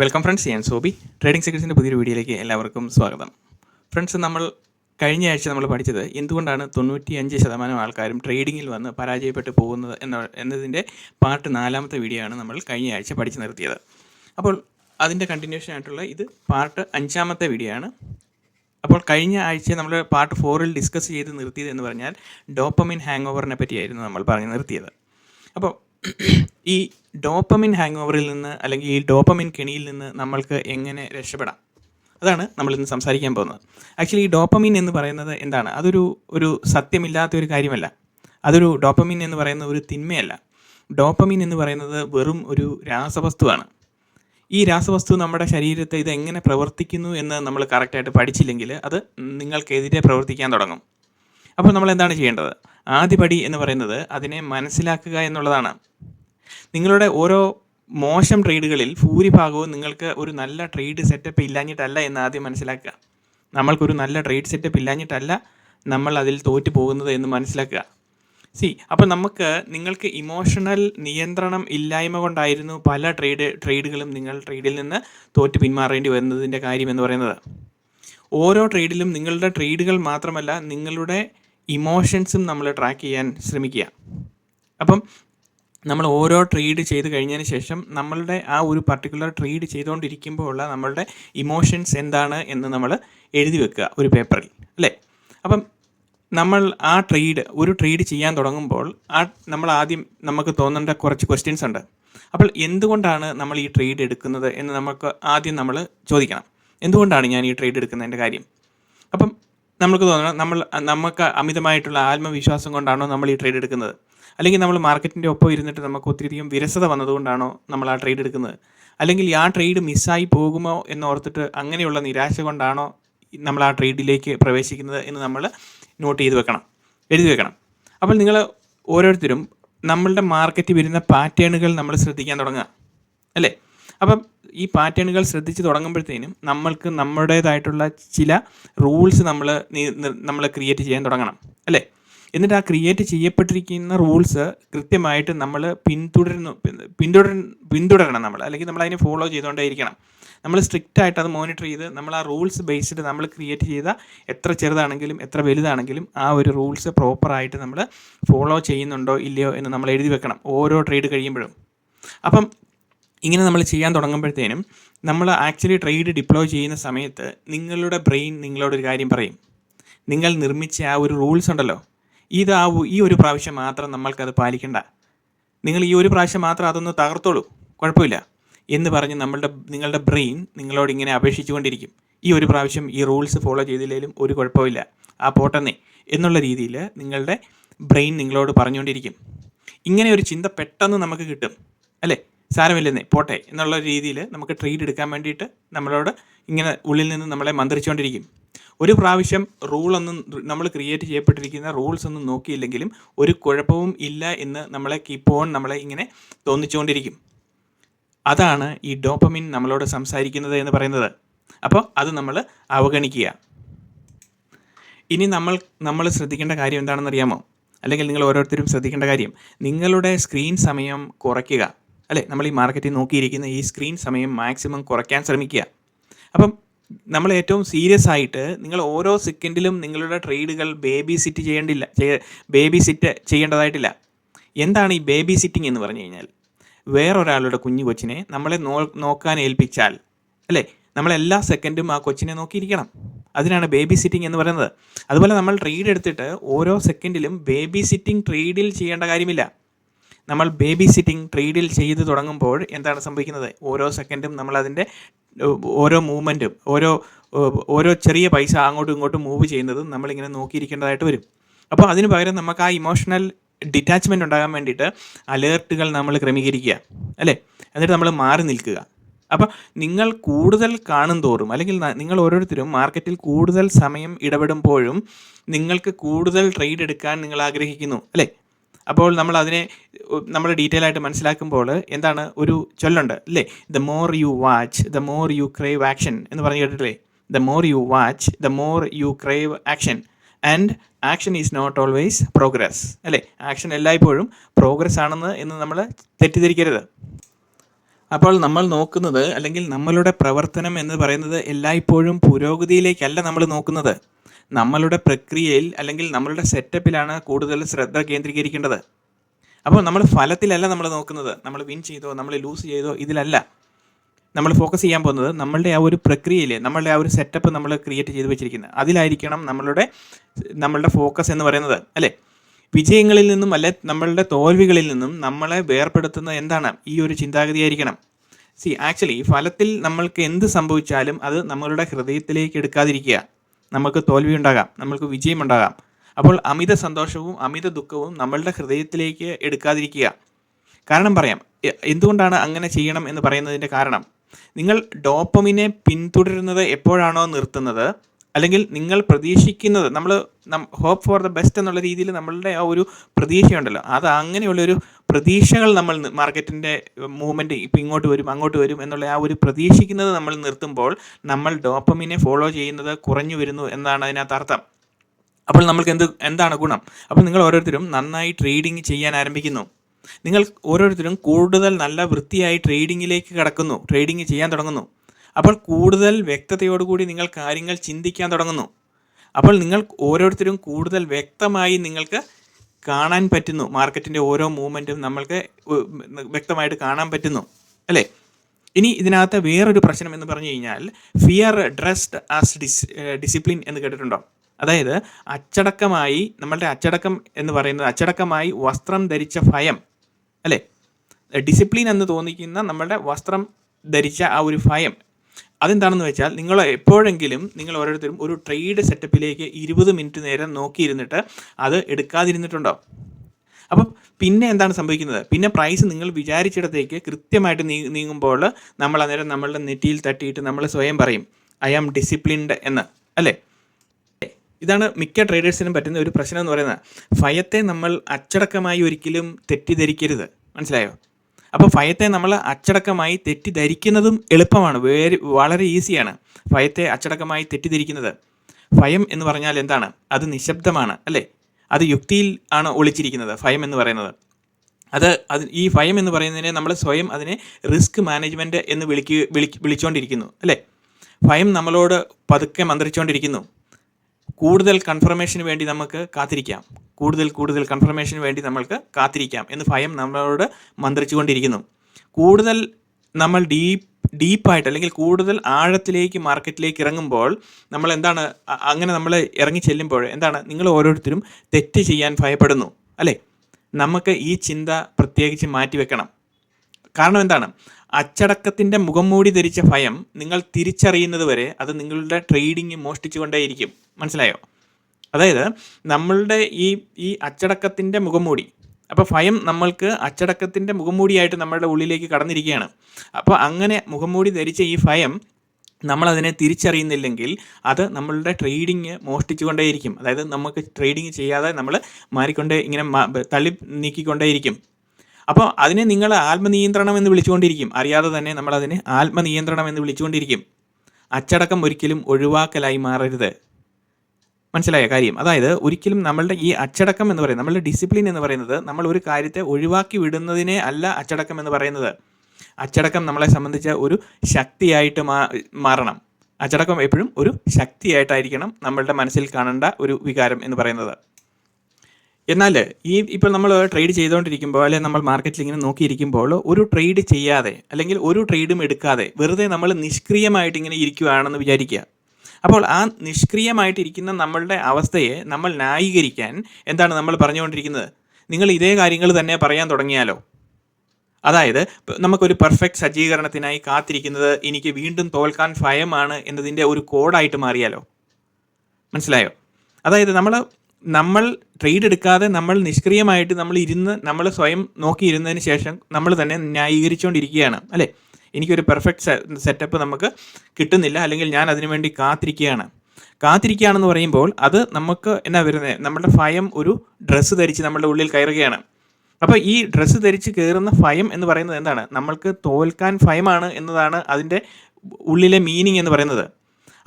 Welcome friends ഞാൻ Sobi. Trading സെക്രട്ടറിന്റെ പുതിയൊരു വീഡിയോയിലേക്ക് എല്ലാവർക്കും സ്വാഗതം. ഫ്രണ്ട്സ് നമ്മൾ കഴിഞ്ഞ ആഴ്ച നമ്മൾ പഠിച്ചത് എന്തുകൊണ്ടാണ് തൊണ്ണൂറ്റി അഞ്ച് ശതമാനം ആൾക്കാരും ട്രേഡിങ്ങിൽ വന്ന് പരാജയപ്പെട്ടു പോകുന്നത് എന്ന എന്നതിന്റെ പാർട്ട് നാലാമത്തെ വീഡിയോ ആണ് നമ്മൾ കഴിഞ്ഞ ആഴ്ച പഠിച്ചു നിർത്തിയത്. അപ്പോൾ അതിന്റെ കണ്ടിന്യൂഷൻ ആയിട്ടുള്ള ഇത് പാർട്ട് അഞ്ചാമത്തെ വീഡിയോ ആണ്. അപ്പോൾ കഴിഞ്ഞ ആഴ്ച നമ്മൾ പാർട്ട് ഫോറിൽ ഡിസ്കസ് ചെയ്ത് നിർത്തിയത് എന്ന് പറഞ്ഞാൽ ഡോപ്പമിൻ ഹാങ് ഓവറിനെ പറ്റിയായിരുന്നു നമ്മൾ പറഞ്ഞു നിർത്തിയത്. അപ്പോൾ ഈ ഡോപ്പമിൻ ഹാങ് ഓവറിൽ നിന്ന് അല്ലെങ്കിൽ ഈ ഡോപ്പമിൻ കെണിയിൽ നിന്ന് നമ്മൾക്ക് എങ്ങനെ രക്ഷപ്പെടാം? അതാണ് നമ്മൾ ഇന്ന് സംസാരിക്കാൻ പോകുന്നത്. ആക്ച്വലി ഈ ഡോപ്പമിൻ എന്ന് പറയുന്നത് എന്താണ്? അതൊരു ഒരു സത്യമില്ലാത്ത ഒരു കാര്യമല്ല. അതൊരു ഡോപ്പമിൻ എന്ന് പറയുന്ന ഒരു തിന്മയല്ല. ഡോപ്പമിൻ എന്ന് പറയുന്നത് വെറും ഒരു രാസവസ്തുവാണ്. ഈ രാസവസ്തു നമ്മുടെ ശരീരത്തെ ഇത് എങ്ങനെ പ്രവർത്തിക്കുന്നു എന്ന് നമ്മൾ കറക്റ്റായിട്ട് പഠിച്ചില്ലെങ്കിൽ അത് നിങ്ങൾക്കെതിരെ പ്രവർത്തിക്കാൻ തുടങ്ങും. അപ്പോൾ നമ്മൾ എന്താണ് ചെയ്യേണ്ടത്? ആദ്യപടി എന്ന് പറയുന്നത് അതിനെ മനസ്സിലാക്കുക എന്നുള്ളതാണ്. നിങ്ങളുടെ ഓരോ മോശം ട്രേഡുകളിൽ ഭൂരിഭാഗവും നിങ്ങൾക്ക് ഒരു നല്ല ട്രേഡ് സെറ്റപ്പ് ഇല്ലാഞ്ഞിട്ടല്ല എന്ന് ആദ്യം മനസ്സിലാക്കുക. നമ്മൾക്കൊരു നല്ല ട്രേഡ് സെറ്റപ്പ് ഇല്ലാഞ്ഞിട്ടല്ല നമ്മൾ അതിൽ തോറ്റു പോകുന്നത് എന്ന് മനസ്സിലാക്കുക. സി അപ്പോൾ നമുക്ക് നിങ്ങൾക്ക് ഇമോഷണൽ നിയന്ത്രണം ഇല്ലായ്മ കൊണ്ടായിരുന്നു പല ട്രേഡ് ട്രേഡുകളും നിങ്ങൾ ട്രേഡിൽ നിന്ന് തോറ്റ് പിന്മാറേണ്ടി വരുന്നതിന്റെ കാര്യം എന്ന് പറയുന്നത്. ഓരോ ട്രേഡിലും നിങ്ങളുടെ ട്രേഡുകൾ മാത്രമല്ല നിങ്ങളുടെ ഇമോഷൻസും നമ്മൾ ട്രാക്ക് ചെയ്യാൻ ശ്രമിക്കുക. അപ്പം നമ്മൾ ഓരോ ട്രീഡ് ചെയ്ത് കഴിഞ്ഞതിന് ശേഷം നമ്മളുടെ ആ ഒരു പർട്ടിക്കുലർ ട്രീഡ് ചെയ്തുകൊണ്ടിരിക്കുമ്പോൾ ഉള്ള നമ്മളുടെ ഇമോഷൻസ് എന്താണ് എന്ന് നമ്മൾ എഴുതി വെക്കുക ഒരു പേപ്പറിൽ അല്ലേ? അപ്പം നമ്മൾ ആ ട്രീഡ് ഒരു ട്രീഡ് ചെയ്യാൻ തുടങ്ങുമ്പോൾ ആ നമ്മൾ ആദ്യം നമുക്ക് തോന്നേണ്ട കുറച്ച് ക്വസ്റ്റ്യൻസ് ഉണ്ട്. അപ്പോൾ എന്തുകൊണ്ടാണ് നമ്മൾ ഈ ട്രീഡ് എടുക്കുന്നത് എന്ന് നമുക്ക് ആദ്യം നമ്മൾ ചോദിക്കണം. എന്തുകൊണ്ടാണ് ഞാൻ ഈ ട്രീഡ് എടുക്കുന്നതിന്റെ കാര്യം? അപ്പം നമുക്ക് തോന്നണം നമ്മൾ നമുക്ക് അമിതമായിട്ടുള്ള ആത്മവിശ്വാസം കൊണ്ടാണോ നമ്മൾ ഈ ട്രേഡ് എടുക്കുന്നത്? അല്ലെങ്കിൽ നമ്മൾ മാർക്കറ്റിന്റെ ഒപ്പം ഇരുന്നിട്ട് നമുക്ക് ഒത്തിരിയധികം വിരസത വന്നതുകൊണ്ടാണോ നമ്മൾ ആ ട്രേഡ് എടുക്കുന്നത്? അല്ലെങ്കിൽ ആ ട്രേഡ് മിസ്സായി പോകുമോ എന്ന് ഓർത്തിട്ട് അങ്ങനെയുള്ള നിരാശ കൊണ്ടാണോ നമ്മൾ ആ ട്രേഡിലേക്ക് പ്രവേശിക്കുന്നത് എന്ന് നമ്മൾ നോട്ട് ചെയ്ത് വെക്കണം എഴുതി വെക്കണം. അപ്പോൾ നിങ്ങൾ ഓരോരുത്തരും നമ്മളുടെ മാർക്കറ്റ് വരുന്ന പാറ്റേണുകൾ നമ്മൾ ശ്രദ്ധിക്കാൻ തുടങ്ങുക അല്ലേ? അപ്പം ഈ പാറ്റേണുകൾ ശ്രദ്ധിച്ച് തുടങ്ങുമ്പോഴത്തേനും നമ്മൾക്ക് നമ്മുടേതായിട്ടുള്ള ചില റൂൾസ് നമ്മൾ നമ്മൾ ക്രിയേറ്റ് ചെയ്യാൻ തുടങ്ങണം അല്ലേ? എന്നിട്ട് ആ ക്രിയേറ്റ് ചെയ്യപ്പെട്ടിരിക്കുന്ന റൂൾസ് കൃത്യമായിട്ട് നമ്മൾ പിന്തുടരുന്നു പിന്തുടര പിന്തുടരണം നമ്മൾ അല്ലെങ്കിൽ നമ്മൾ അതിനെ ഫോളോ ചെയ്തുകൊണ്ടേയിരിക്കണം. നമ്മൾ സ്ട്രിക്റ്റ് ആയിട്ട് അത് മോണിറ്റർ ചെയ്ത് നമ്മൾ ആ റൂൾസ് ബേസ്ഡ് നമ്മൾ ക്രിയേറ്റ് ചെയ്ത എത്ര ചെറുതാണെങ്കിലും എത്ര വലുതാണെങ്കിലും ആ ഒരു റൂൾസ് പ്രോപ്പറായിട്ട് നമ്മൾ ഫോളോ ചെയ്യുന്നുണ്ടോ ഇല്ലയോ എന്ന് നമ്മൾ എഴുതി വെക്കണം ഓരോ ട്രേഡ് കഴിയുമ്പോഴും. അപ്പം ഇങ്ങനെ നമ്മൾ ചെയ്യാൻ തുടങ്ങുമ്പോഴത്തേനും നമ്മൾ ആക്ച്വലി ട്രേഡ് ഡിപ്ലോയ് ചെയ്യുന്ന സമയത്ത് നിങ്ങളുടെ ബ്രെയിൻ നിങ്ങളോടൊരു കാര്യം പറയും. നിങ്ങൾ നിർമ്മിച്ച ആ ഒരു റൂൾസ് ഉണ്ടല്ലോ. ഇത് ആ ഈ ഒരു പ്രാവശ്യം മാത്രം നമ്മൾക്കത് പാലിക്കണ്ട. നിങ്ങൾ ഈ ഒരു പ്രാവശ്യം മാത്രം അതൊന്ന് തകർത്തോളൂ. കുഴപ്പമില്ല. എന്ന് പറഞ്ഞ് നമ്മളുടെ നിങ്ങളുടെ ബ്രെയിൻ നിങ്ങളോട് ഇങ്ങനെ അപേക്ഷിച്ചുകൊണ്ടിരിക്കും. ഈ ഒരു പ്രാവശ്യം ഈ റൂൾസ് ഫോളോ ചെയ്തില്ലെങ്കിലും ഒരു കുഴപ്പമില്ല. ആ പോട്ടെന്നേ. എന്നുള്ള രീതിയിൽ നിങ്ങളുടെ ബ്രെയിൻ നിങ്ങളോട് പറഞ്ഞുകൊണ്ടിരിക്കും. ഇങ്ങനെ ഒരു ചിന്ത പെട്ടെന്ന് നമുക്ക് കിട്ടും. അല്ലേ? സാരമില്ലെന്നേ പോട്ടെ എന്നുള്ള രീതിയിൽ നമുക്ക് ട്രീറ്റ് എടുക്കാൻ വേണ്ടിയിട്ട് നമ്മളോട് ഇങ്ങനെ ഉള്ളിൽ നിന്ന് നമ്മളെ മന്ത്രിച്ചുകൊണ്ടിരിക്കും ഒരു പ്രാവശ്യം റൂളൊന്നും നമ്മൾ ക്രിയേറ്റ് ചെയ്യപ്പെട്ടിരിക്കുന്ന റൂൾസ് ഒന്നും നോക്കിയില്ലെങ്കിലും ഒരു കുഴപ്പവും ഇല്ല എന്ന് നമ്മളെ കീപ്പ് ഓൺ നമ്മളെ ഇങ്ങനെ തോന്നിച്ചുകൊണ്ടിരിക്കും അതാണ് ഈ ഡോപ്പമിൻ നമ്മളോട് സംസാരിക്കുന്നത് എന്ന് പറയുന്നത്. അപ്പോൾ അത് നമ്മൾ അവഗണിക്കുക. ഇനി നമ്മൾ നമ്മൾ ശ്രദ്ധിക്കേണ്ട കാര്യം എന്താണെന്ന് അറിയാമോ അല്ലെങ്കിൽ നിങ്ങൾ ഓരോരുത്തരും ശ്രദ്ധിക്കേണ്ട കാര്യം നിങ്ങളുടെ സ്ക്രീൻ സമയം കുറയ്ക്കുക. അല്ലേ? നമ്മൾ ഈ മാർക്കറ്റിൽ നോക്കിയിരിക്കുന്ന ഈ സ്ക്രീൻ സമയം മാക്സിമം കുറയ്ക്കാൻ ശ്രമിക്കുക. അപ്പം നമ്മൾ ഏറ്റവും സീരിയസ് ആയിട്ട് നിങ്ങൾ ഓരോ സെക്കൻഡിലും നിങ്ങളുടെ ട്രേഡുകൾ ബേബി സിറ്റ് ചെയ്യേണ്ടില്ല. ബേബി സിറ്റ് ചെയ്യേണ്ടതായിട്ടില്ല. എന്താണ് ഈ ബേബി സിറ്റിംഗ് എന്ന് പറഞ്ഞു കഴിഞ്ഞാൽ? വേറൊരാളുടെ കുഞ്ഞു കൊച്ചിനെ നമ്മളെ നോ നോക്കാൻ ഏൽപ്പിച്ചാൽ അല്ലേ? നമ്മൾ എല്ലാ സെക്കൻഡും ആ കൊച്ചിനെ നോക്കിയിരിക്കണം. അതിനാണ് ബേബി സിറ്റിംഗ് എന്ന് പറയുന്നത്. അതുപോലെ നമ്മൾ ട്രേഡ് എടുത്തിട്ട് ഓരോ സെക്കൻഡിലും ബേബി സിറ്റിംഗ് ട്രേഡിൽ ചെയ്യേണ്ട കാര്യമില്ല. നമ്മൾ ബേബി സിറ്റിംഗ് ട്രേഡിൽ ചെയ്ത് തുടങ്ങുമ്പോൾ എന്താണ് സംഭവിക്കുന്നത്? ഓരോ സെക്കൻഡും നമ്മൾ അതിന്റെ ഓരോ മൂവ്മെന്റും ഓരോ ഓരോ ചെറിയ പൈസ അങ്ങോട്ടും ഇങ്ങോട്ടും മൂവ് ചെയ്യുന്നതും നമ്മളിങ്ങനെ നോക്കിയിരിക്കേണ്ടതായിട്ട് വരും. അപ്പോൾ അതിന് പകരം നമുക്ക് ആ ഇമോഷണൽ ഡിറ്റാച്ച്മെന്റ് ഉണ്ടാകാൻ വേണ്ടിയിട്ട് അലേർട്ടുകൾ നമ്മൾ ക്രമീകരിക്കുക അല്ലേ? എന്നിട്ട് നമ്മൾ മാറി നിൽക്കുക. അപ്പോൾ നിങ്ങൾ കൂടുതൽ കാണും തോറും അല്ലെങ്കിൽ നിങ്ങൾ ഓരോരുത്തരും മാർക്കറ്റിൽ കൂടുതൽ സമയം ഇടപെടുമ്പോഴും നിങ്ങൾക്ക് കൂടുതൽ ട്രേഡ് എടുക്കാൻ നിങ്ങൾ ആഗ്രഹിക്കുന്നു അല്ലേ? അപ്പോൾ നമ്മൾ അതിനെ നമ്മൾ ഡീറ്റെയിൽ ആയിട്ട് മനസ്സിലാക്കുമ്പോൾ എന്താണ്? ഒരു ചൊല്ലുണ്ട് അല്ലേ the more you watch the more you crave action എന്ന് പറഞ്ഞു കേട്ടിട്ടില്ലേ? The more you watch the more you crave action and action is not always progress അല്ലേ? ആക്ഷൻ എല്ലായ്പ്പോഴും പ്രോഗ്രസ് ആണെന്ന് എന്ന് നമ്മൾ തെറ്റിദ്ധരിക്കരുത്. അപ്പോൾ നമ്മൾ നോക്കുന്നത് അല്ലെങ്കിൽ നമ്മളുടെ പ്രവർത്തനം എന്ന് പറയുന്നത് എല്ലായ്പ്പോഴും പുരോഗതിയിലേക്കല്ല നമ്മൾ നോക്കുന്നത്. നമ്മളുടെ പ്രക്രിയയിൽ അല്ലെങ്കിൽ നമ്മളുടെ സെറ്റപ്പിലാണ് കൂടുതൽ ശ്രദ്ധ കേന്ദ്രീകരിക്കേണ്ടത്. അപ്പോൾ നമ്മൾ ഫലത്തിലല്ല നമ്മൾ നോക്കുന്നത്. നമ്മൾ വിൻ ചെയ്തോ നമ്മൾ ലൂസ് ചെയ്തോ ഇതിലല്ല. നമ്മൾ ഫോക്കസ് ചെയ്യാൻ പോകുന്നത് നമ്മളുടെ ആ ഒരു പ്രക്രിയയിൽ നമ്മളുടെ ആ ഒരു സെറ്റപ്പ് നമ്മൾ ക്രിയേറ്റ് ചെയ്ത് വെച്ചിരിക്കുന്നത്. അതിലായിരിക്കണം നമ്മളുടെ നമ്മളുടെ ഫോക്കസ് എന്ന് പറയുന്നത് അല്ലേ? വിജയങ്ങളിൽ നിന്നും അല്ലെ നമ്മളുടെ തോൽവികളിൽ നിന്നും നമ്മളെ വേർപ്പെടുത്തുന്ന എന്താണ്? ഈ ഒരു ചിന്താഗതിയായിരിക്കണം സി ആക്ച്വലി ഫലത്തിൽ നമ്മൾക്ക് എന്ത് സംഭവിച്ചാലും അത് നമ്മളുടെ ഹൃദയത്തിലേക്ക് എടുക്കാതിരിക്കുക. നമുക്ക് തോൽവി ഉണ്ടാകാം നമ്മൾക്ക് വിജയമുണ്ടാകാം. അപ്പോൾ അമിത സന്തോഷവും അമിത ദുഃഖവും നമ്മളുടെ ഹൃദയത്തിലേക്ക് എടുക്കാതിരിക്കുക. കാരണം പറയാം എന്തുകൊണ്ടാണ് അങ്ങനെ ചെയ്യണം എന്ന് പറയുന്നതിന്റെ കാരണം നിങ്ങൾ ഡോപ്പമിനെ പിന്തുടരുന്നത് എപ്പോഴാണോ നിർത്തുന്നത് അല്ലെങ്കിൽ നിങ്ങൾ പ്രതീക്ഷിക്കുന്നത് നമ്മൾ ഹോപ്പ് ഫോർ ദ ബെസ്റ്റ് എന്നുള്ള രീതിയിൽ നമ്മളുടെ ആ ഒരു പ്രതീക്ഷയുണ്ടല്ലോ അത് അങ്ങനെയുള്ളൊരു പ്രതീക്ഷകൾ നമ്മൾ മാർക്കറ്റിന്റെ മൂവ്മെന്റ് ഇപ്പം ഇങ്ങോട്ട് വരും അങ്ങോട്ട് വരും എന്നുള്ള ആ ഒരു പ്രതീക്ഷിക്കുന്നത് നമ്മൾ നിർത്തുമ്പോൾ നമ്മൾ ഡോപ്പമിനെ ഫോളോ ചെയ്യുന്നത് കുറഞ്ഞു വരുന്നു എന്നാണ് അതിനകത്ത് അർത്ഥം. അപ്പോൾ നമ്മൾക്ക് എന്ത് എന്താണ് ഗുണം? അപ്പോൾ നിങ്ങൾ ഓരോരുത്തരും നന്നായി ട്രേഡിംഗ് ചെയ്യാൻ ആരംഭിക്കുന്നു. നിങ്ങൾ ഓരോരുത്തരും കൂടുതൽ നല്ല വൃത്തിയായി ട്രേഡിങ്ങിലേക്ക് കടക്കുന്നു ട്രേഡിംഗ് ചെയ്യാൻ തുടങ്ങുന്നു. അപ്പോൾ കൂടുതൽ വ്യക്തതയോടുകൂടി നിങ്ങൾ കാര്യങ്ങൾ ചിന്തിക്കാൻ തുടങ്ങുന്നു. അപ്പോൾ നിങ്ങൾ ഓരോരുത്തരും കൂടുതൽ വ്യക്തമായി നിങ്ങൾക്ക് കാണാൻ പറ്റുന്നു. മാർക്കറ്റിന്റെ ഓരോ മൂവ്മെന്റും നമ്മൾക്ക് വ്യക്തമായിട്ട് കാണാൻ പറ്റുന്നു. അല്ലേ? ഇനി ഇതിനകത്ത് വേറൊരു പ്രശ്നം എന്ന് പറഞ്ഞു കഴിഞ്ഞാൽ fear dressed as dis discipline എന്ന് കേട്ടിട്ടുണ്ടോ? അതായത് അച്ചടക്കമായി നമ്മളുടെ അച്ചടക്കം എന്ന് പറയുന്നത് അച്ചടക്കമായി വസ്ത്രം ധരിച്ച ഭയം. അല്ലേ? ഡിസിപ്ലിൻ എന്ന് തോന്നിക്കുന്ന നമ്മളുടെ വസ്ത്രം ധരിച്ച ആ ഒരു ഭയം. അതെന്താണെന്ന് വെച്ചാൽ നിങ്ങൾ എപ്പോഴെങ്കിലും നിങ്ങൾ ഓരോരുത്തരും ഒരു ട്രേഡ് സെറ്റപ്പിലേക്ക് ഇരുപത് മിനിറ്റ് നേരം നോക്കിയിരുന്നിട്ട് അത് എടുക്കാതിരുന്നിട്ടുണ്ടോ? അപ്പം പിന്നെ എന്താണ് സംഭവിക്കുന്നത്? പിന്നെ പ്രൈസ് നിങ്ങൾ വിചാരിച്ചിടത്തേക്ക് കൃത്യമായിട്ട് നീങ്ങുമ്പോൾ നമ്മൾ അന്നേരം നമ്മളുടെ നെറ്റിയിൽ തട്ടിയിട്ട് നമ്മൾ സ്വയം പറയും ഐ ആം ഡിസിപ്ലിൻഡ് എന്ന് അല്ലേ? ഇതാണ് മിക്ക ട്രേഡേഴ്സിനും പറ്റുന്ന ഒരു പ്രശ്നം എന്ന് പറയുന്നത്. ഭയത്തെ നമ്മൾ അച്ചടക്കമായി ഒരിക്കലും തെറ്റിദ്ധരിക്കരുത്. മനസ്സിലായോ? അപ്പോൾ ഭയത്തെ നമ്മൾ അച്ചടക്കമായി തെറ്റിദ്ധരിക്കുന്നതും എളുപ്പമാണ്. വേരി വളരെ ഈസിയാണ് ഭയത്തെ അച്ചടക്കമായി തെറ്റിദ്ധരിക്കുന്നത്. ഭയം എന്ന് പറഞ്ഞാൽ എന്താണ്? അത് നിശബ്ദമാണ് അല്ലേ? അത് യുക്തിയിൽ ആണ് ഒളിച്ചിരിക്കുന്നത് ഭയം എന്ന് പറയുന്നത്. അത് അത് ഈ ഭയം എന്ന് പറയുന്നതിനെ നമ്മൾ സ്വയം അതിനെ റിസ്ക് മാനേജ്മെന്റ് എന്ന് വിളിക്കുക വിളി വിളിച്ചുകൊണ്ടിരിക്കുന്നു അല്ലേ? ഭയം നമ്മളോട് പതുക്കെ മന്ത്രിച്ചുകൊണ്ടിരിക്കുന്നു കൂടുതൽ കൺഫർമേഷന് വേണ്ടി നമുക്ക് കാത്തിരിക്കാം. കൂടുതൽ കൂടുതൽ കൺഫർമേഷന് വേണ്ടി നമ്മൾക്ക് കാത്തിരിക്കാം എന്ന് ഭയം നമ്മളോട് മന്ത്രിച്ചുകൊണ്ടിരിക്കുന്നു. കൂടുതൽ നമ്മൾ ഡീപ്പ് ഡീപ്പായിട്ട് അല്ലെങ്കിൽ കൂടുതൽ ആഴത്തിലേക്ക് മാർക്കറ്റിലേക്ക് ഇറങ്ങുമ്പോൾ നമ്മൾ എന്താണ് അങ്ങനെ നമ്മൾ ഇറങ്ങി ചെല്ലുമ്പോൾ എന്താണ് നിങ്ങൾ ഓരോരുത്തരും തെറ്റ് ചെയ്യാൻ ഭയപ്പെടുന്നു അല്ലേ? നമുക്ക് ഈ ചിന്ത പ്രത്യേകിച്ച് മാറ്റിവെക്കണം കാരണം എന്താണ് അച്ചടക്കത്തിന്റെ മുഖംമൂടി ധരിച്ച ഭയം നിങ്ങൾ തിരിച്ചറിയുന്നത് വരെ അത് നിങ്ങളുടെ ട്രേഡിങ് മോഷ്ടിച്ചുകൊണ്ടേയിരിക്കും മനസ്സിലായോ? അതായത് നമ്മളുടെ ഈ ഈ അച്ചടക്കത്തിന്റെ മുഖംമൂടി. അപ്പോൾ ഭയം നമ്മൾക്ക് അച്ചടക്കത്തിന്റെ മുഖംമൂടിയായിട്ട് നമ്മളുടെ ഉള്ളിലേക്ക് കടന്നിരിക്കുകയാണ്. അപ്പോൾ അങ്ങനെ മുഖംമൂടി ധരിച്ച ഈ ഭയം നമ്മളതിനെ തിരിച്ചറിയുന്നില്ലെങ്കിൽ അത് നമ്മളുടെ ട്രേഡിങ് മോഷ്ടിച്ചുകൊണ്ടേയിരിക്കും. അതായത് നമുക്ക് ട്രേഡിങ് ചെയ്യാതെ നമ്മൾ മാറിക്കൊണ്ടേ ഇങ്ങനെ തള്ളി നീക്കിക്കൊണ്ടേയിരിക്കും. അപ്പോൾ അതിനെ നിങ്ങൾ ആത്മനിയന്ത്രണം എന്ന് വിളിച്ചുകൊണ്ടിരിക്കും. അറിയാതെ തന്നെ നമ്മളതിനെ ആത്മനിയന്ത്രണം എന്ന് വിളിച്ചുകൊണ്ടിരിക്കും. അച്ചടക്കം ഒരിക്കലും ഒഴിവാക്കലായി മാറരുത്. മനസ്സിലായ കാര്യം. അതായത് ഒരിക്കലും നമ്മളുടെ ഈ അച്ചടക്കം എന്ന് പറയുന്നത് നമ്മളുടെ ഡിസിപ്ലിൻ എന്ന് പറയുന്നത് നമ്മൾ ഒരു കാര്യത്തെ ഒഴിവാക്കി വിടുന്നതിനെ അല്ല അച്ചടക്കം എന്ന് പറയുന്നത്. അച്ചടക്കം നമ്മളെ സംബന്ധിച്ച ഒരു ശക്തിയായിട്ട് മാ മാറണം. അച്ചടക്കം എപ്പോഴും ഒരു ശക്തിയായിട്ടായിരിക്കണം നമ്മളുടെ മനസ്സിൽ കാണേണ്ട ഒരു വികാരം എന്ന് പറയുന്നത്. എന്നാൽ ഈ ഇപ്പോൾ നമ്മൾ ട്രേഡ് ചെയ്തുകൊണ്ടിരിക്കുമ്പോൾ അല്ലെങ്കിൽ നമ്മൾ മാർക്കറ്റിൽ ഇങ്ങനെ നോക്കിയിരിക്കുമ്പോൾ ഒരു ട്രേഡ് ചെയ്യാതെ അല്ലെങ്കിൽ ഒരു ട്രേഡും എടുക്കാതെ വെറുതെ നമ്മൾ നിഷ്ക്രിയമായിട്ട് ഇങ്ങനെ ഇരിക്കുകയാണെന്ന് വിചാരിക്കുക. അപ്പോൾ ആ നിഷ്ക്രിയമായിട്ടിരിക്കുന്ന നമ്മളുടെ അവസ്ഥയെ നമ്മൾ ന്യായീകരിക്കാൻ എന്താണ് നമ്മൾ പറഞ്ഞുകൊണ്ടിരിക്കുന്നത്? നിങ്ങൾ ഇതേ കാര്യങ്ങൾ തന്നെ പറയാൻ തുടങ്ങിയാലോ? അതായത് നമുക്കൊരു പെർഫെക്റ്റ് സജ്ജീകരണത്തിനായി കാത്തിരിക്കുന്നത് എനിക്ക് വീണ്ടും തോൽക്കാൻ ഭയമാണ് എന്നതിന്റെ ഒരു കോഡായിട്ട് മാറിയാലോ? മനസ്സിലായോ? അതായത് നമ്മൾ നമ്മൾ ട്രേഡ് എടുക്കാതെ നമ്മൾ നിഷ്ക്രിയമായിട്ട് നമ്മൾ ഇരുന്ന് നമ്മൾ സ്വയം നോക്കിയിരുന്നതിന് ശേഷം നമ്മൾ തന്നെ ന്യായീകരിച്ചുകൊണ്ടിരിക്കുകയാണ് അല്ലേ? എനിക്കൊരു പെർഫെക്റ്റ് സെറ്റപ്പ് നമുക്ക് കിട്ടുന്നില്ല. അല്ലെങ്കിൽ ഞാൻ അതിനു വേണ്ടി കാത്തിരിക്കുകയാണ്. കാത്തിരിക്കുകയാണെന്ന് പറയുമ്പോൾ അത് നമുക്ക് എന്നാ വരുന്നത് നമ്മുടെ ഭയം ഒരു ഡ്രസ്സ് ധരിച്ച് നമ്മളുടെ ഉള്ളിൽ കയറുകയാണ്. അപ്പോൾ ഈ ഡ്രസ്സ് ധരിച്ച് കയറുന്ന ഭയം എന്ന് പറയുന്നത് എന്താണ്? നമ്മൾക്ക് തോൽക്കാൻ ഭയമാണ് എന്നതാണ് അതിന്റെ ഉള്ളിലെ മീനിങ് എന്ന് പറയുന്നത്.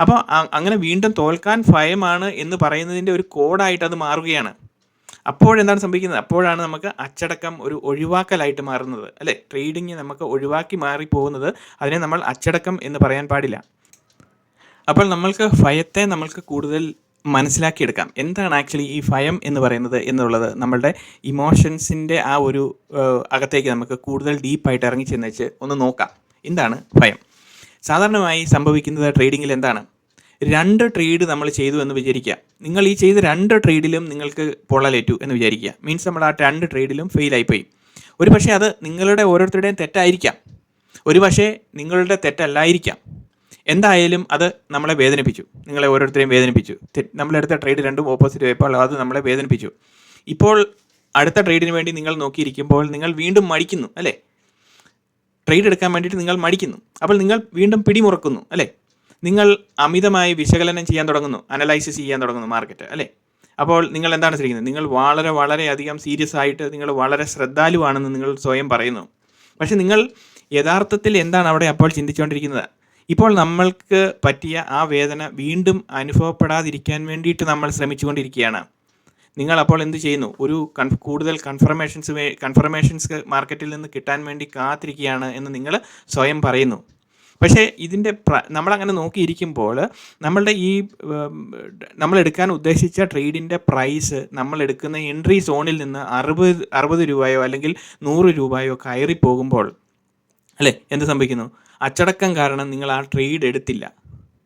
അപ്പോൾ അങ്ങനെ വീണ്ടും തോൽക്കാൻ ഭയമാണ് എന്ന് പറയുന്നതിന്റെ ഒരു കോഡായിട്ട് അത് മാറുകയാണ്. അപ്പോഴെന്താണ് സംഭവിക്കുന്നത്? അപ്പോഴാണ് നമുക്ക് അച്ചടക്കം ഒരു ഒഴിവാക്കലായിട്ട് മാറുന്നത് അല്ലേ? ട്രേഡിങ് നമുക്ക് ഒഴിവാക്കി മാറി പോകുന്നത് അതിനെ നമ്മൾ അച്ചടക്കം എന്ന് പറയാൻ പാടില്ല. അപ്പോൾ നമ്മൾക്ക് ഭയത്തെ നമ്മൾക്ക് കൂടുതൽ മനസ്സിലാക്കിയെടുക്കാം. എന്താണ് ആക്ച്വലി ഈ ഭയം എന്ന് പറയുന്നത് എന്നുള്ളത് നമ്മളുടെ ഇമോഷൻസിന്റെ ആ ഒരു അകത്തേക്ക് നമുക്ക് കൂടുതൽ ഡീപ്പായിട്ട് ഇറങ്ങി ചെന്നേച്ച് ഒന്ന് നോക്കാം. എന്താണ് ഭയം? സാധാരണമായി സംഭവിക്കുന്നത് ട്രേഡിങ്ങിൽ എന്താണ്? രണ്ട് ട്രേഡ് നമ്മൾ ചെയ്തു എന്ന് വിചാരിക്കുക. നിങ്ങൾ ഈ ചെയ്ത രണ്ട് ട്രേഡിലും നിങ്ങൾക്ക് പൊള്ളലേറ്റു എന്ന് വിചാരിക്കുക. മീൻസ് നമ്മൾ ആ രണ്ട് ട്രേഡിലും ഫെയിൽ ആയിപ്പോയി. ഒരു പക്ഷേ അത് നിങ്ങളുടെ ഓരോരുത്തരുടെയും തെറ്റായിരിക്കാം. ഒരു പക്ഷേ നിങ്ങളുടെ തെറ്റല്ലായിരിക്കാം. എന്തായാലും അത് നമ്മളെ വേദനിപ്പിച്ചു. നിങ്ങളെ ഓരോരുത്തരെയും വേദനിപ്പിച്ചു. നമ്മളെടുത്ത ട്രേഡ് രണ്ടും ഓപ്പോസിറ്റ് ആയപ്പോൾ അത് നമ്മളെ വേദനിപ്പിച്ചു. ഇപ്പോൾ അടുത്ത ട്രേഡിന് വേണ്ടി നിങ്ങൾ നോക്കിയിരിക്കുമ്പോൾ നിങ്ങൾ വീണ്ടും മടിക്കുന്നു അല്ലേ? ട്രേഡ് എടുക്കാൻ വേണ്ടിയിട്ട് നിങ്ങൾ മടിക്കുന്നു. അപ്പോൾ നിങ്ങൾ വീണ്ടും പിടിമുറക്കുന്നു അല്ലേ? നിങ്ങൾ അമിതമായി വിശകലനം ചെയ്യാൻ തുടങ്ങുന്നു അനലൈസിസ് ചെയ്യാൻ തുടങ്ങുന്നു മാർക്കറ്റ് അല്ലേ? അപ്പോൾ നിങ്ങൾ എന്താണ് ശ്രമിക്കുന്നത് നിങ്ങൾ വളരെ വളരെയധികം സീരിയസ് ആയിട്ട് നിങ്ങൾ വളരെ ശ്രദ്ധാലുവാണെന്ന് നിങ്ങൾ സ്വയം പറയുന്നു. പക്ഷേ നിങ്ങൾ യഥാർത്ഥത്തിൽ എന്താണ് അവിടെ അപ്പോൾ ചിന്തിച്ചുകൊണ്ടിരിക്കുന്നത്? ഇപ്പോൾ നമ്മൾക്ക് പറ്റിയ ആ വേദന വീണ്ടും അനുഭവപ്പെടാതിരിക്കാൻ വേണ്ടിയിട്ട് നമ്മൾ ശ്രമിച്ചുകൊണ്ടിരിക്കുകയാണ്. നിങ്ങൾ അപ്പോൾ എന്ത് ചെയ്യുന്നു? ഒരു കൂടുതൽ കൺഫർമേഷൻസ് കൺഫർമേഷൻസ് മാർക്കറ്റിൽ നിന്ന് കിട്ടാൻ വേണ്ടി കാത്തിരിക്കുകയാണ് എന്ന് നിങ്ങൾ സ്വയം പറയുന്നു. പക്ഷേ ഇതിന്റെ പ്ര നമ്മളങ്ങനെ നോക്കിയിരിക്കുമ്പോൾ നമ്മളുടെ ഈ നമ്മളെടുക്കാൻ ഉദ്ദേശിച്ച ട്രേഡിന്റെ പ്രൈസ് നമ്മളെടുക്കുന്ന എൻട്രി സോണിൽ നിന്ന് അറുപത് അറുപത് രൂപയോ അല്ലെങ്കിൽ നൂറ് രൂപയോ കയറി പോകുമ്പോൾ അല്ലേ എന്ത് സംഭവിക്കുന്നു? അച്ചടക്കം കാരണം നിങ്ങൾ ആ ട്രേഡ് എടുത്തില്ല.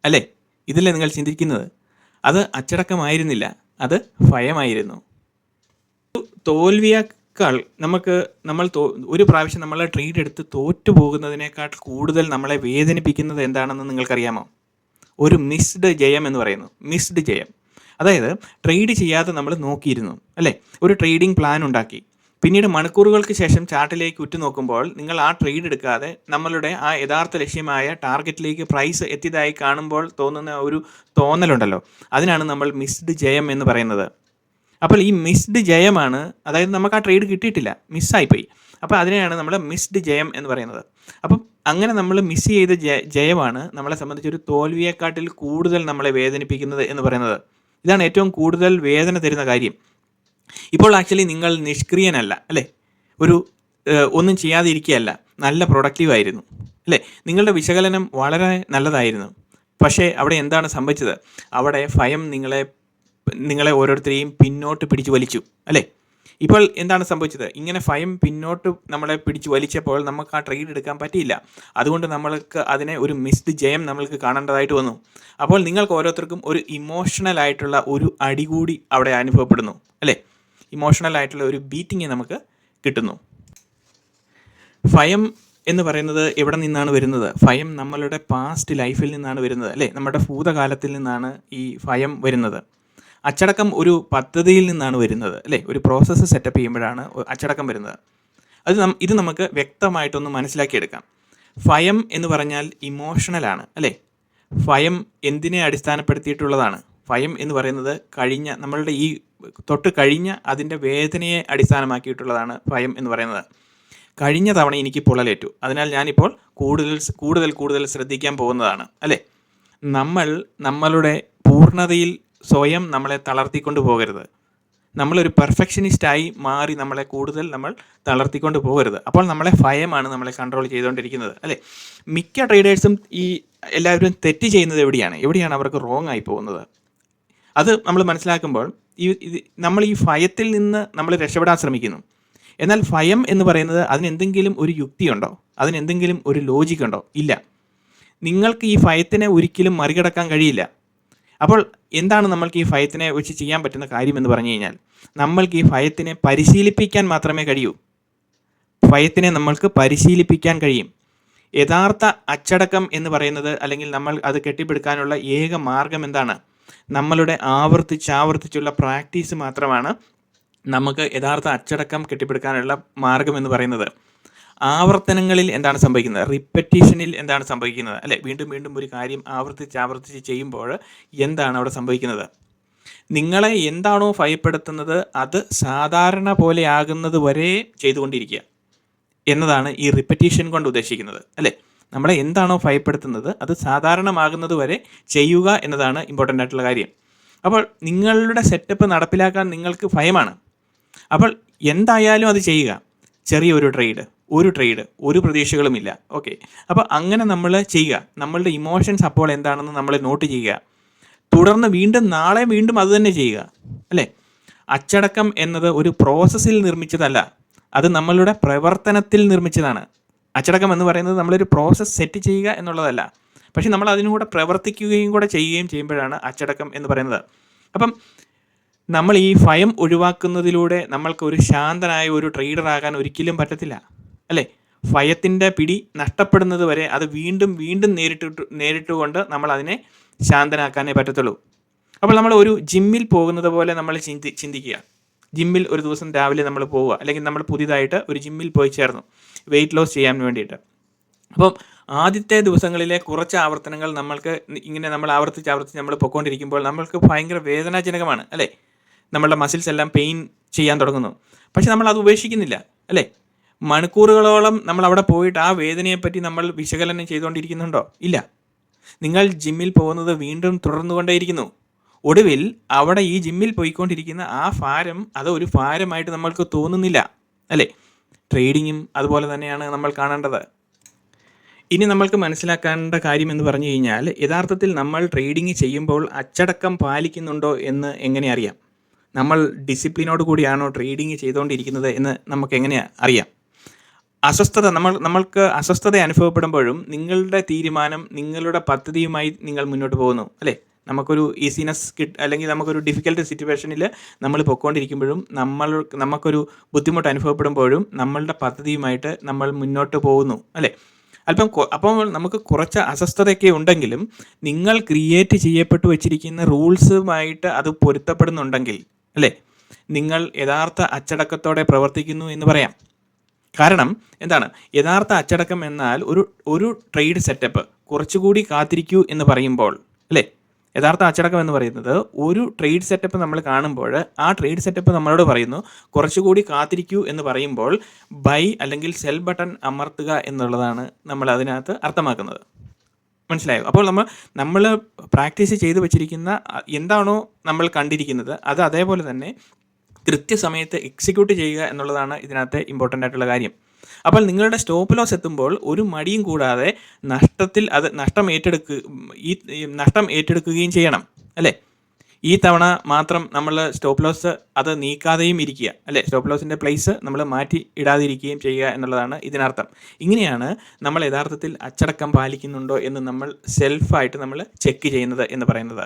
അല്ലേ? ഇതിലേ നിങ്ങൾ ചിന്തിക്കുന്നത്? അത് അച്ചടക്കമായിരുന്നില്ല. അത് ഭയമായിരുന്നു. തോൽവിയേക്കാൾ നമുക്ക് നമ്മൾ ഒരു പ്രാവശ്യം നമ്മളെ ട്രേഡ് എടുത്ത് തോറ്റു പോകുന്നതിനേക്കാൾ കൂടുതൽ നമ്മളെ വേദനിപ്പിക്കുന്നത് എന്താണെന്ന് നിങ്ങൾക്കറിയാമോ? ഒരു മിസ്ഡ് ജയം എന്ന് പറയുന്നു. മിസ്ഡ് ജയം. അതായത് ട്രേഡ് ചെയ്യാതെ നമ്മൾ നോക്കിയിരുന്നു അല്ലേ? ഒരു ട്രേഡിംഗ് പ്ലാൻ ഉണ്ടാക്കി. പിന്നീട് മണിക്കൂറുകൾക്ക് ശേഷം ചാർട്ടിലേക്ക് ഉറ്റുനോക്കുമ്പോൾ നിങ്ങൾ ആ ട്രേഡ് എടുക്കാതെ നമ്മളുടെ ആ യഥാർത്ഥ ലക്ഷ്യമായ ടാർഗറ്റിലേക്ക് പ്രൈസ് എത്തിയതായി കാണുമ്പോൾ തോന്നുന്ന ഒരു തോന്നലുണ്ടല്ലോ. അതിനാണ് നമ്മൾ മിസ്ഡ് ജയം എന്ന് പറയുന്നത്. അപ്പോൾ ഈ മിസ്ഡ് ജയമാണ് അതായത് നമുക്ക് ആ ട്രേഡ് കിട്ടിയിട്ടില്ല മിസ്സായിപ്പോയി അപ്പോൾ അതിനെയാണ് നമ്മൾ മിസ്ഡ് ജയം എന്ന് പറയുന്നത്. അപ്പം അങ്ങനെ നമ്മൾ മിസ് ചെയ്ത ജയമാണ് നമ്മളെ സംബന്ധിച്ച് ഒരു തോൽവിയെക്കാട്ടിൽ കൂടുതൽ നമ്മളെ വേദനിപ്പിക്കുന്നത് എന്ന് പറയുന്നത്. ഇതാണ് ഏറ്റവും കൂടുതൽ വേദന തരുന്ന കാര്യം. ഇപ്പോൾ ആക്ച്വലി നിങ്ങൾ നിഷ്ക്രിയനല്ല അല്ലേ? ഒരു ഒന്നും ചെയ്യാതെ ഇരിക്കുകയല്ല നല്ല പ്രൊഡക്റ്റീവ് ആയിരുന്നു അല്ലേ? നിങ്ങളുടെ വിശകലനം വളരെ നല്ലതായിരുന്നു. പക്ഷേ അവിടെ എന്താണ് സംഭവിച്ചത്? അവിടെ ഭയം നിങ്ങളെ നിങ്ങളെ ഓരോരുത്തരെയും പിന്നോട്ട് പിടിച്ചു വലിച്ചു അല്ലേ? ഇപ്പോൾ എന്താണ് സംഭവിച്ചത്? ഇങ്ങനെ ഫയം പിന്നോട്ട് നമ്മളെ പിടിച്ചു വലിച്ചപ്പോൾ നമുക്ക് ആ ട്രേഡ് എടുക്കാൻ പറ്റിയില്ല. അതുകൊണ്ട് നമ്മൾക്ക് അതിനെ ഒരു മിസ്ഡ് ജയം നമ്മൾക്ക് കാണേണ്ടതായിട്ട് വന്നു. അപ്പോൾ നിങ്ങൾക്ക് ഓരോരുത്തർക്കും ഒരു ഇമോഷണൽ ആയിട്ടുള്ള ഒരു അടി കൂടി അവിടെ അനുഭവപ്പെടുന്നു അല്ലേ? ഇമോഷണൽ ആയിട്ടുള്ള ഒരു ബീറ്റിംഗ് നമുക്ക് കിട്ടുന്നു. ഫയം എന്ന് പറയുന്നത് എവിടെ നിന്നാണ് വരുന്നത്? ഭയം നമ്മളുടെ പാസ്റ്റ് ലൈഫിൽ നിന്നാണ് വരുന്നത് അല്ലേ? നമ്മുടെ ഭൂതകാലത്തിൽ നിന്നാണ് ഈ ഭയം വരുന്നത്. അച്ചടക്കം ഒരു പദ്ധതിയിൽ നിന്നാണ് വരുന്നത് അല്ലേ? ഒരു പ്രോസസ്സ് സെറ്റപ്പ് ചെയ്യുമ്പോഴാണ് അച്ചടക്കം വരുന്നത്. അത് ഇത് നമുക്ക് വ്യക്തമായിട്ടൊന്ന് മനസ്സിലാക്കിയെടുക്കാം. ഭയം എന്ന് പറഞ്ഞാൽ ഇമോഷണലാണ് അല്ലേ? ഭയം എന്തിനെ അടിസ്ഥാനപ്പെടുത്തിയിട്ടുള്ളതാണ്? ഭയം എന്ന് പറയുന്നത് കഴിഞ്ഞ നമ്മളുടെ ഈ തൊട്ട് കഴിഞ്ഞ അതിന്റെ വേദനയെ അടിസ്ഥാനമാക്കിയിട്ടുള്ളതാണ് ഭയം എന്ന് പറയുന്നത്. കഴിഞ്ഞ തവണ എനിക്ക് പൊള്ളലേറ്റു. അതിനാൽ ഞാനിപ്പോൾ കൂടുതൽ കൂടുതൽ കൂടുതൽ ശ്രദ്ധിക്കാൻ പോകുന്നതാണ് അല്ലേ? നമ്മൾ നമ്മളുടെ പൂർണതയിൽ സ്വയം നമ്മളെ തളർത്തിക്കൊണ്ട് പോകരുത്. നമ്മളൊരു പെർഫെക്ഷനിസ്റ്റായി മാറി നമ്മളെ കൂടുതൽ നമ്മൾ തളർത്തിക്കൊണ്ട് പോകരുത്. അപ്പോൾ നമ്മളെ ഭയമാണ് നമ്മളെ കൺട്രോൾ ചെയ്തുകൊണ്ടിരിക്കുന്നത് അല്ലേ? മിക്ക ട്രേഡേഴ്സും ഈ എല്ലാവരും തെറ്റ് ചെയ്യുന്നത് എവിടെയാണ്? എവിടെയാണ് അവർക്ക് റോങ് ആയി പോകുന്നത്? അത് നമ്മൾ മനസ്സിലാക്കുമ്പോൾ ഈ ഇത് നമ്മൾ ഈ ഭയത്തിൽ നിന്ന് നമ്മൾ രക്ഷപ്പെടാൻ ശ്രമിക്കുന്നു. എന്നാൽ ഭയം എന്ന് പറയുന്നത് അതിനെന്തെങ്കിലും ഒരു യുക്തിയുണ്ടോ? അതിനെന്തെങ്കിലും ഒരു ലോജിക്കുണ്ടോ ഇല്ല. നിങ്ങൾക്ക് ഈ ഭയത്തിനെ ഒരിക്കലും മറികടക്കാൻ കഴിയില്ല. അപ്പോൾ എന്താണ് നമ്മൾക്ക് ഈ ഭയത്തിനെ വെച്ച് ചെയ്യാൻ പറ്റുന്ന കാര്യം എന്ന് പറഞ്ഞു കഴിഞ്ഞാൽ നമ്മൾക്ക് ഈ ഭയത്തിനെ പരിശീലിപ്പിക്കാൻ മാത്രമേ കഴിയൂ. ഭയത്തിനെ നമ്മൾക്ക് പരിശീലിപ്പിക്കാൻ കഴിയും. യഥാർത്ഥ അച്ചടക്കം എന്ന് പറയുന്നത് അല്ലെങ്കിൽ നമ്മൾ അത് കെട്ടിപ്പടുക്കാനുള്ള ഏക മാർഗം എന്താണ്? നമ്മളുടെ ആവർത്തിച്ചാവർത്തിച്ചുള്ള പ്രാക്ടീസ് മാത്രമാണ് നമുക്ക് യഥാർത്ഥ അച്ചടക്കം കെട്ടിപ്പടുക്കാനുള്ള മാർഗം എന്ന് പറയുന്നത്. ആവർത്തനങ്ങളിൽ എന്താണ് സംഭവിക്കുന്നത്? റിപ്പറ്റീഷനിൽ എന്താണ് സംഭവിക്കുന്നത്? അല്ലെ? വീണ്ടും വീണ്ടും ഒരു കാര്യം ആവർത്തിച്ച് ആവർത്തിച്ച് ചെയ്യുമ്പോൾ എന്താണ് അവിടെ സംഭവിക്കുന്നത്? നിങ്ങളെ എന്താണോ ഭയപ്പെടുത്തുന്നത് അത് സാധാരണ പോലെ ആകുന്നത് വരെ ചെയ്തുകൊണ്ടിരിക്കുക എന്നതാണ് ഈ റിപ്പറ്റീഷൻ കൊണ്ട് ഉദ്ദേശിക്കുന്നത്. അല്ലേ? നമ്മളെ എന്താണോ ഭയപ്പെടുത്തുന്നത് അത് സാധാരണമാകുന്നത് വരെ ചെയ്യുക എന്നതാണ് ഇമ്പോർട്ടന്റ് ആയിട്ടുള്ള കാര്യം. അപ്പോൾ നിങ്ങളുടെ സെറ്റപ്പ് നടപ്പിലാക്കാൻ നിങ്ങൾക്ക് ഭയമാണ്. അപ്പോൾ എന്തായാലും അത് ചെയ്യുക. ചെറിയൊരു ട്രേഡ് ഒരു ട്രേഡ് ഒരു പ്രതീക്ഷകളുമില്ല. ഓക്കെ അപ്പോൾ അങ്ങനെ നമ്മൾ ചെയ്യുക. നമ്മളുടെ ഇമോഷൻസ് അപ്പോൾ എന്താണെന്ന് നമ്മൾ നോട്ട് ചെയ്യുക. തുടർന്ന് വീണ്ടും നാളെ വീണ്ടും അത് തന്നെ ചെയ്യുക. അല്ലേ? അച്ചടക്കം എന്നത് ഒരു പ്രോസസ്സിൽ നിർമ്മിച്ചതല്ല. അത് നമ്മളുടെ പ്രവർത്തനത്തിൽ നിർമ്മിച്ചതാണ്. അച്ചടക്കം എന്ന് പറയുന്നത് നമ്മളൊരു പ്രോസസ്സ് സെറ്റ് ചെയ്യുക എന്നുള്ളതല്ല. പക്ഷേ നമ്മൾ അതിനൂടെ പ്രവർത്തിക്കുകയും കൂടെ ചെയ്യുകയും ചെയ്യുമ്പോഴാണ് അച്ചടക്കം എന്ന് പറയുന്നത്. അപ്പം നമ്മൾ ഈ ഭയം ഒഴിവാക്കുന്നതിലൂടെ നമ്മൾക്ക് ഒരു ശാന്തനായ ഒരു ട്രേഡർ ആകാൻ ഒരിക്കലും പറ്റത്തില്ല അല്ലേ? ഭയത്തിന്റെ പിടി നഷ്ടപ്പെടുന്നത് വരെ അത് വീണ്ടും വീണ്ടും നേരിട്ടിട്ട് നേരിട്ടുകൊണ്ട് നമ്മൾ അതിനെ ശാന്തനാക്കാനേ പറ്റത്തുള്ളൂ. അപ്പോൾ നമ്മൾ ഒരു ജിമ്മിൽ പോകുന്നത് പോലെ നമ്മൾ ചിന്തി ചിന്തിക്കുക. ജിമ്മിൽ ഒരു ദിവസം രാവിലെ നമ്മൾ പോവുക അല്ലെങ്കിൽ നമ്മൾ പുതിയതായിട്ട് ഒരു ജിമ്മിൽ പോയി ചേർന്നു വെയിറ്റ് ലോസ് ചെയ്യാൻ വേണ്ടിയിട്ട്. അപ്പം ആദ്യത്തെ ദിവസങ്ങളിലെ കുറച്ച് ആവർത്തനങ്ങൾ നമ്മൾക്ക് ഇങ്ങനെ നമ്മൾ ആവർത്തിച്ച് ആവർത്തിച്ച് നമ്മൾ പൊക്കോണ്ടിരിക്കുമ്പോൾ നമ്മൾക്ക് ഭയങ്കര വേദനാജനകമാണ് അല്ലേ? നമ്മളുടെ മസിൽസ് എല്ലാം പെയിൻ ചെയ്യാൻ തുടങ്ങുന്നു. പക്ഷെ നമ്മൾ അത് ഉപേക്ഷിക്കുന്നില്ല അല്ലേ? മണിക്കൂറുകളോളം നമ്മൾ അവിടെ പോയിട്ട് ആ വേദനയെപ്പറ്റി നമ്മൾ വിശകലനം ചെയ്തുകൊണ്ടിരിക്കുന്നുണ്ടോ? ഇല്ല. നിങ്ങൾ ജിമ്മിൽ പോകുന്നത് വീണ്ടും തുടർന്നുകൊണ്ടേയിരിക്കുന്നു. ഒടുവിൽ അവിടെ ഈ ജിമ്മിൽ പോയിക്കൊണ്ടിരിക്കുന്ന ആ ഭാരം അത് ഒരു ഭാരമായിട്ട് നമ്മൾക്ക് തോന്നുന്നില്ല അല്ലേ? ട്രേഡിങ്ങും അതുപോലെ തന്നെയാണ് നമ്മൾ കാണേണ്ടത്. ഇനി നമ്മൾക്ക് മനസ്സിലാക്കേണ്ട കാര്യം എന്ന് പറഞ്ഞു കഴിഞ്ഞാൽ യഥാർത്ഥത്തിൽ നമ്മൾ ട്രേഡിങ് ചെയ്യുമ്പോൾ അച്ചടക്കം പാലിക്കുന്നുണ്ടോ എന്ന് എങ്ങനെ അറിയാം? നമ്മൾ ഡിസിപ്ലിനോട് കൂടിയാണോ ട്രേഡിങ് ചെയ്തുകൊണ്ടിരിക്കുന്നത് എന്ന് നമുക്ക് എങ്ങനെ അറിയാം? അസ്വസ്ഥത നമ്മൾ നമ്മൾക്ക് അസ്വസ്ഥത അനുഭവപ്പെടുമ്പോഴും നിങ്ങളുടെ തീരുമാനം നിങ്ങളുടെ പദ്ധതിയുമായി നിങ്ങൾ മുന്നോട്ട് പോകുന്നു അല്ലേ? നമുക്കൊരു ഈസിനെസ് കിട്ട് അല്ലെങ്കിൽ നമുക്കൊരു ഡിഫിക്കൽട്ട് സിറ്റുവേഷനിൽ നമ്മൾ പൊയ്ക്കൊണ്ടിരിക്കുമ്പോഴും നമ്മൾ നമുക്കൊരു ബുദ്ധിമുട്ട് അനുഭവപ്പെടുമ്പോഴും നമ്മളുടെ പദ്ധതിയുമായിട്ട് നമ്മൾ മുന്നോട്ട് പോകുന്നു അല്ലേ? അല്പം അപ്പോൾ നമുക്ക് കുറച്ച് അസ്വസ്ഥതയൊക്കെ ഉണ്ടെങ്കിലും നിങ്ങൾ ക്രിയേറ്റ് ചെയ്യപ്പെട്ടു വെച്ചിരിക്കുന്ന റൂൾസുമായിട്ട് അത് പൊരുത്തപ്പെടുന്നുണ്ടെങ്കിൽ അല്ലേ? നിങ്ങൾ യഥാർത്ഥ അച്ചടക്കത്തോടെ പ്രവർത്തിക്കുന്നു എന്ന് പറയാം. കാരണം എന്താണ്? യഥാർത്ഥ അച്ചടക്കം എന്നാൽ ഒരു ഒരു ട്രേഡ് സെറ്റപ്പ് കുറച്ചുകൂടി കാത്തിരിക്കൂ എന്ന് പറയുമ്പോൾ അല്ലേ? യഥാർത്ഥ അച്ചടക്കം എന്ന് പറയുന്നത് ഒരു ട്രേഡ് സെറ്റപ്പ് നമ്മൾ കാണുമ്പോൾ ആ ട്രേഡ് സെറ്റപ്പ് നമ്മളോട് പറയുന്നു കുറച്ചുകൂടി കാത്തിരിക്കൂ എന്ന് പറയുമ്പോൾ ബൈ അല്ലെങ്കിൽ സെൽ ബട്ടൺ അമർത്തുക എന്നുള്ളതാണ് നമ്മൾ അതിനകത്ത് അർത്ഥമാക്കുന്നത്. മനസ്സിലായോ? അപ്പോൾ നമ്മൾ നമ്മൾ പ്രാക്ടീസ് ചെയ്ത് വെച്ചിരിക്കുന്ന എന്താണോ നമ്മൾ കണ്ടിരിക്കുന്നത് അത് അതേപോലെ തന്നെ കൃത്യസമയത്ത് എക്സിക്യൂട്ട് ചെയ്യുക എന്നുള്ളതാണ് ഇതിനകത്ത് ഇമ്പോർട്ടന്റ് ആയിട്ടുള്ള കാര്യം. അപ്പോൾ നിങ്ങളുടെ സ്റ്റോപ്പ് ലോസ് എത്തുമ്പോൾ ഒരു മടിയും കൂടാതെ നഷ്ടത്തിൽ അത് നഷ്ടം ഏറ്റെടുക്കുക ഈ നഷ്ടം ഏറ്റെടുക്കുകയും ചെയ്യണം അല്ലേ? ഈ തവണ മാത്രം നമ്മൾ സ്റ്റോപ്പ് ലോസ് അത് നീക്കാതെയും ഇരിക്കുക. അല്ലെ? സ്റ്റോപ്പ് ലോസിന്റെ പ്ലേസ് നമ്മൾ മാറ്റി ഇടാതിരിക്കുകയും ചെയ്യുക എന്നുള്ളതാണ് ഇതിനർത്ഥം. ഇങ്ങനെയാണ് നമ്മൾ യഥാർത്ഥത്തിൽ അച്ചടക്കം പാലിക്കുന്നുണ്ടോ എന്ന് നമ്മൾ സെൽഫായിട്ട് നമ്മൾ ചെക്ക് ചെയ്യുന്നത് എന്ന് പറയുന്നത്.